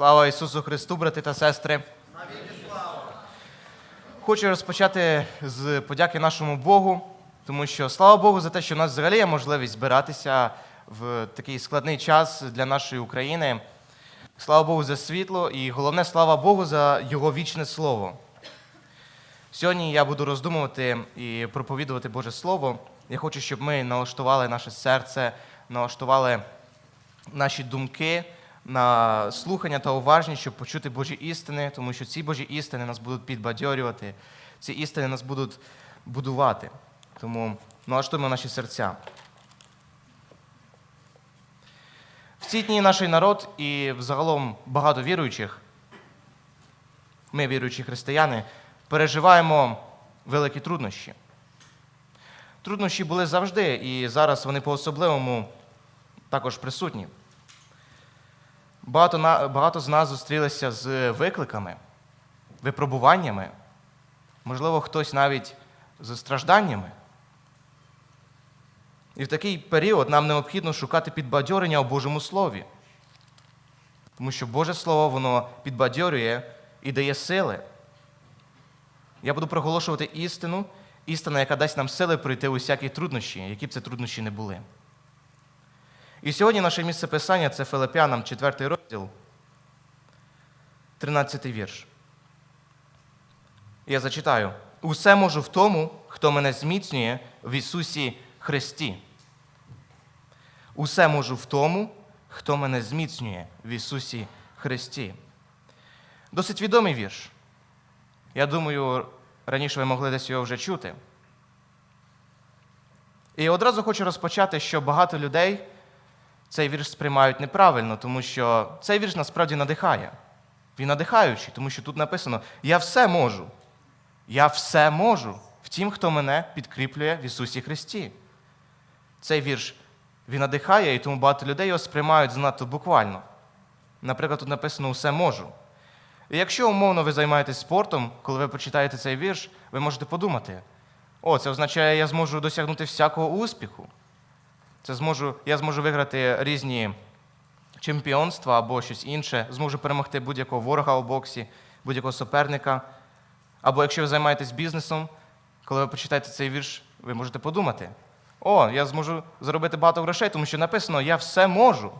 Слава Ісусу Христу, брати та сестри. Хочу розпочати з подяки нашому Богу, тому що слава Богу за те, що в нас взагалі є можливість збиратися в такий складний час для нашої України. Слава Богу за світло і головне, слава Богу за Його вічне слово. Сьогодні я буду роздумувати і проповідувати Боже Слово. Я хочу, щоб ми налаштували наше серце, налаштували наші думки на слухання та уважність, щоб почути Божі істини, тому що ці Божі істини нас будуть підбадьорювати, ці істини нас будуть будувати. Тому налаштуємо наші серця. В ці дні наш народ і взагалом багато віруючих, ми, віруючі християни, переживаємо великі труднощі. Труднощі були завжди, і зараз вони по-особливому також присутні. Багато, багато з нас зустрілися з викликами, випробуваннями, можливо, хтось навіть з стражданнями. І в такий період нам необхідно шукати підбадьорення у Божому Слові. Тому що Боже Слово воно підбадьорює і дає сили. Я буду проголошувати істину, істина, яка дасть нам сили пройти усякі труднощі, які б це труднощі не були. І сьогодні наше місце писання це Филип'янам, 4 розділ, 13 вірш. Я зачитаю: Усе можу в тому, хто мене зміцнює в Ісусі Христі. Усе можу в тому, хто мене зміцнює в Ісусі Христі. Досить відомий вірш. Я думаю, раніше ви могли десь його вже чути. І одразу хочу розпочати, що багато людей цей вірш сприймають неправильно, тому що цей вірш насправді надихає. Він надихаючий, тому що тут написано: Я все можу. Я все можу в тім, хто мене підкріплює в Ісусі Христі. Цей вірш він надихає, і тому багато людей його сприймають занадто буквально. Наприклад, тут написано Усе можу. І якщо умовно ви займаєтесь спортом, коли ви почитаєте цей вірш, ви можете подумати: о, це означає, я зможу досягнути всякого успіху. Це зможу, я зможу виграти різні чемпіонства або щось інше, зможу перемогти будь-якого ворога у боксі, будь-якого суперника. Або якщо ви займаєтесь бізнесом, коли ви почитаєте цей вірш, ви можете подумати: о, я зможу заробити багато грошей, тому що написано Я все можу.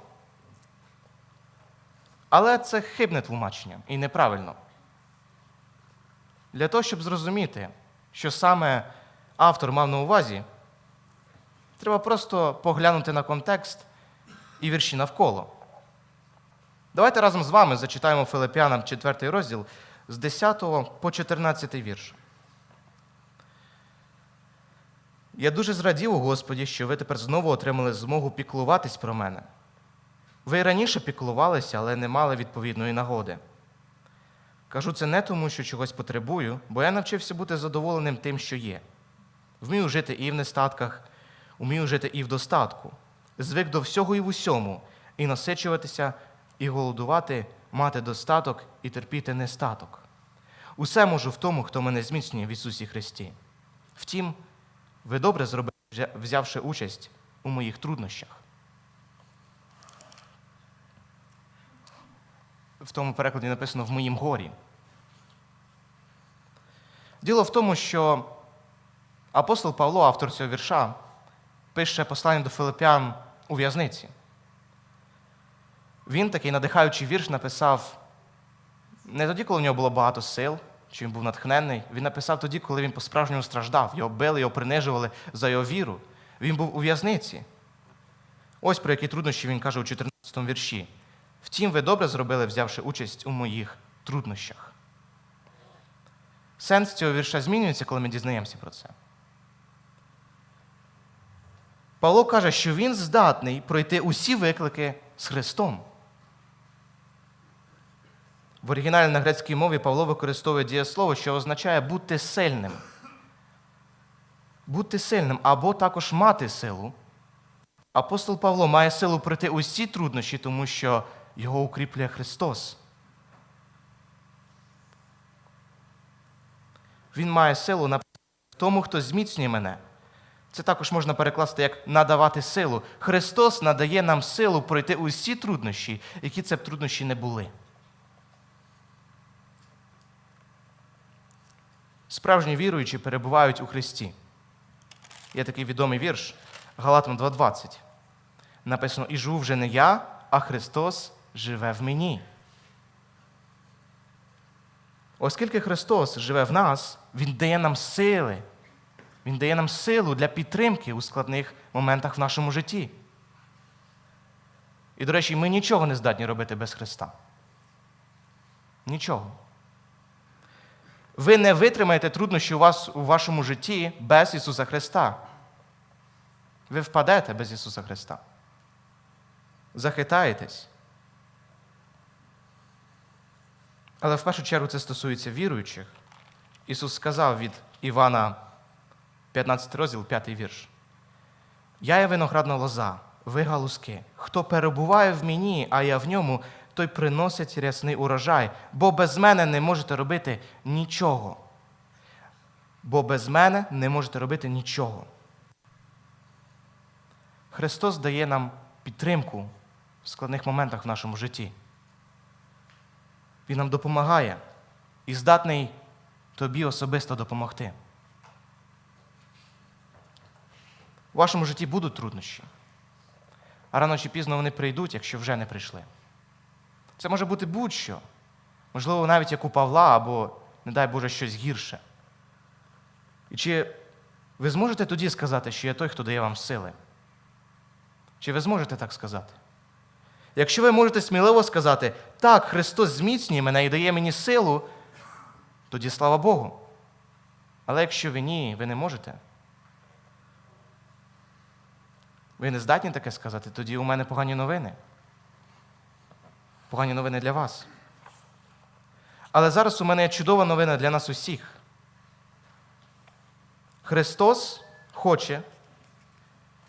Але це хибне тлумачення і неправильно. Для того, щоб зрозуміти, що саме автор мав на увазі, треба просто поглянути на контекст і вірші навколо. Давайте разом з вами зачитаємо Филип'янам 4 розділ з 10 по 14 вірш. Я дуже зрадів у Господі, що ви тепер знову отримали змогу піклуватись про мене. Ви й раніше піклувалися, але не мали відповідної нагоди. Кажу це не тому, що чогось потребую, бо я навчився бути задоволеним тим, що є. Вмію жити і в нестатках, вмію жити і в достатку. Звик до всього і в усьому, і насичуватися, і голодувати, мати достаток і терпіти нестаток. Усе можу в тому, хто мене зміцнює в Ісусі Христі. Втім, ви добре зробили, взявши участь у моїх труднощах. В тому перекладі написано в моїм горі. Діло в тому, що апостол Павло, автор цього вірша, пише послання до Филиппян у в'язниці. Він такий надихаючий вірш написав не тоді, коли в нього було багато сил, чи він був натхненний. Він написав тоді, коли він по-справжньому страждав. Його били, його принижували за його віру. Він був у в'язниці. Ось про які труднощі він каже у 14 вірші. Втім, ви добре зробили, взявши участь у моїх труднощах. Сенс цього вірша змінюється, коли ми дізнаємося про це. Павло каже, що він здатний пройти усі виклики з Христом. В оригіналі на грецькій мові Павло використовує дієслово, що означає бути сильним. Бути сильним або також мати силу. Апостол Павло має силу пройти усі труднощі, тому що його укріплює Христос. Він має силу на тому, хто зміцнює мене. Це також можна перекласти як надавати силу. Христос надає нам силу пройти усі труднощі, які це б труднощі не були. Справжні віруючі перебувають у Христі. Є такий відомий вірш Галатам 2.20. Написано: І живу вже не я, а Христос живе в мені. Оскільки Христос живе в нас, Він дає нам сили. Він дає нам силу для підтримки у складних моментах в нашому житті. І, до речі, ми нічого не здатні робити без Христа. Нічого. Ви не витримаєте труднощі у вас у вашому житті без Ісуса Христа. Ви впадете без Ісуса Христа. Захитаєтесь. Але в першу чергу це стосується віруючих. Ісус сказав від Івана, 15 розділ, 5 вірш. Я є виноградна лоза, ви галузки. Хто перебуває в мені, а я в ньому, той приносить рясний урожай, бо без мене не можете робити нічого. Бо без мене не можете робити нічого. Христос дає нам підтримку в складних моментах в нашому житті. Він нам допомагає і здатний тобі особисто допомогти. У вашому житті будуть труднощі. А рано чи пізно вони прийдуть, якщо вже не прийшли. Це може бути будь-що. Можливо, навіть як у Павла, або, не дай Боже, щось гірше. І чи ви зможете тоді сказати, що я той, хто дає вам сили? Чи ви зможете так сказати? Якщо ви можете сміливо сказати, так, Христос зміцнює мене і дає мені силу, тоді слава Богу. Але якщо ви ні, ви не можете, ви не здатні таке сказати, тоді у мене погані новини. Погані новини для вас. Але зараз у мене є чудова новина для нас усіх. Христос хоче,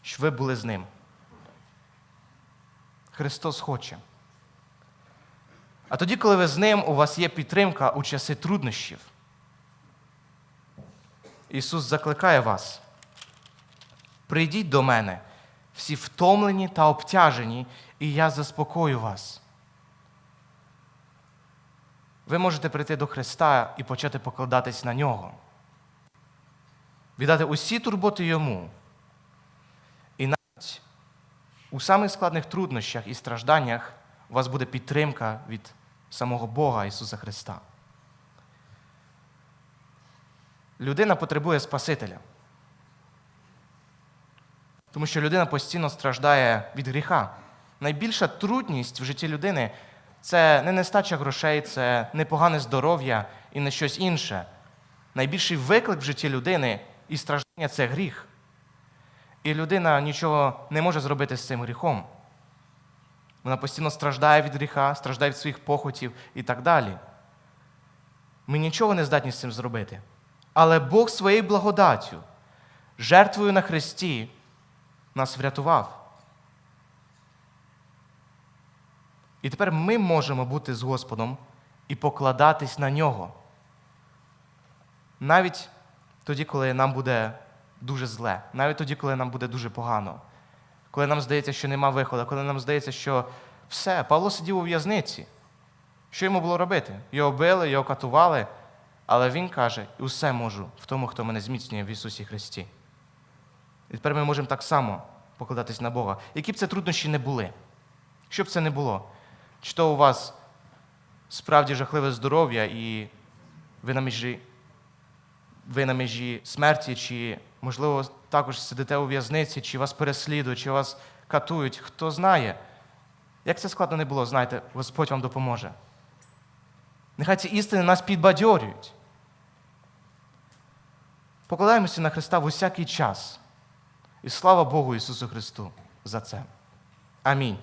щоб ви були з Ним. Христос хоче. А тоді, коли ви з ним, у вас є підтримка у часи труднощів. Ісус закликає вас. Прийдіть до мене, всі втомлені та обтяжені, і я заспокою вас. Ви можете прийти до Христа і почати покладатись на нього. Віддати усі турботи Йому. І навіть у самих складних труднощах і стражданнях у вас буде підтримка від самого Бога Ісуса Христа. Людина потребує Спасителя. Тому що людина постійно страждає від гріха. Найбільша трудність в житті людини це не нестача грошей, це не погане здоров'я і не щось інше. Найбільший виклик в житті людини і страждання це гріх. І людина нічого не може зробити з цим гріхом. Вона постійно страждає від гріха, страждає від своїх похотів і так далі. Ми нічого не здатні з цим зробити. Але Бог своєю благодаттю, жертвою на Христі, нас врятував. І тепер ми можемо бути з Господом і покладатись на нього. Навіть тоді, коли нам буде дуже зле, навіть тоді, коли нам буде дуже погано, коли нам здається, що нема виходу, коли нам здається, що все, Павло сидів у в'язниці. Що йому було робити? Його били, його катували, але він каже: усе можу в тому, хто мене зміцнює в Ісусі Христі. І тепер ми можемо так само покладатись на Бога. Які б це труднощі не були, що б це не було, чи то у вас справді жахливе здоров'я, і ви на межі, ви на межі смерті, чи, можливо, також сидите у в'язниці, чи вас переслідують, чи вас катують, хто знає. Як це складно не було, знайте, Господь вам допоможе. Нехай ці істини нас підбадьорюють. Покладаємося на Христа в усякий час. І слава Богу Ісусу Христу за це. Амінь.